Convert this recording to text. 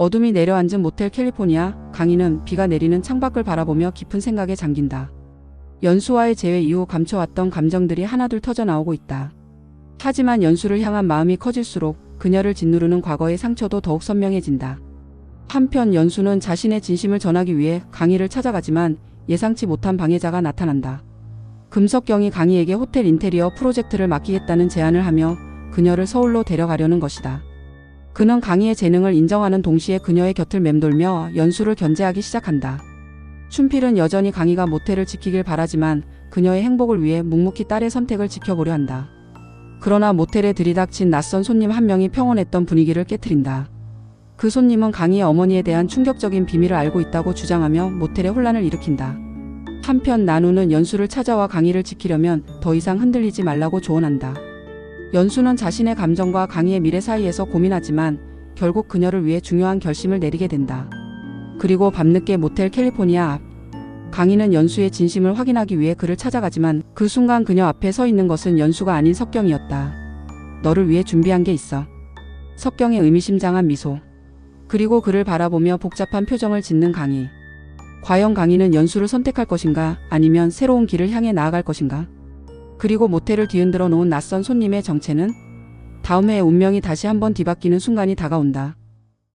어둠이 내려앉은 모텔 캘리포니아, 강희는 비가 내리는 창밖을 바라보며 깊은 생각에 잠긴다. 연수와의 재회 이후 감춰왔던 감정들이 하나둘 터져 나오고 있다. 하지만 연수를 향한 마음이 커질수록 그녀를 짓누르는 과거의 상처도 더욱 선명해진다. 한편 연수는 자신의 진심을 전하기 위해 강희를 찾아가지만 예상치 못한 방해자가 나타난다. 금석경이 강희에게 호텔 인테리어 프로젝트를 맡기겠다는 제안을 하며 그녀를 서울로 데려가려는 것이다. 그는 강희의 재능을 인정하는 동시에 그녀의 곁을 맴돌며 연수를 견제하기 시작한다. 춘필은 여전히 강희가 모텔을 지키길 바라지만 그녀의 행복을 위해 묵묵히 딸의 선택을 지켜보려 한다. 그러나 모텔에 들이닥친 낯선 손님 한 명이 평온했던 분위기를 깨뜨린다. 그 손님은 강희의 어머니에 대한 충격적인 비밀을 알고 있다고 주장하며 모텔에 혼란을 일으킨다. 한편 나누는 연수를 찾아와 강희를 지키려면 더 이상 흔들리지 말라고 조언한다. 연수는 자신의 감정과 강희의 미래 사이에서 고민하지만 결국 그녀를 위해 중요한 결심을 내리게 된다. 그리고 밤늦게 모텔 캘리포니아 앞. 강희는 연수의 진심을 확인하기 위해 그를 찾아가지만 그 순간 그녀 앞에 서 있는 것은 연수가 아닌 석경이었다. 너를 위해 준비한 게 있어. 석경의 의미심장한 미소. 그리고 그를 바라보며 복잡한 표정을 짓는 강희. 과연 강희는 연수를 선택할 것인가 아니면 새로운 길을 향해 나아갈 것인가? 그리고 모텔을 뒤흔들어 놓은 낯선 손님의 정체는 다음 해에 운명이 다시 한번 뒤바뀌는 순간이 다가온다.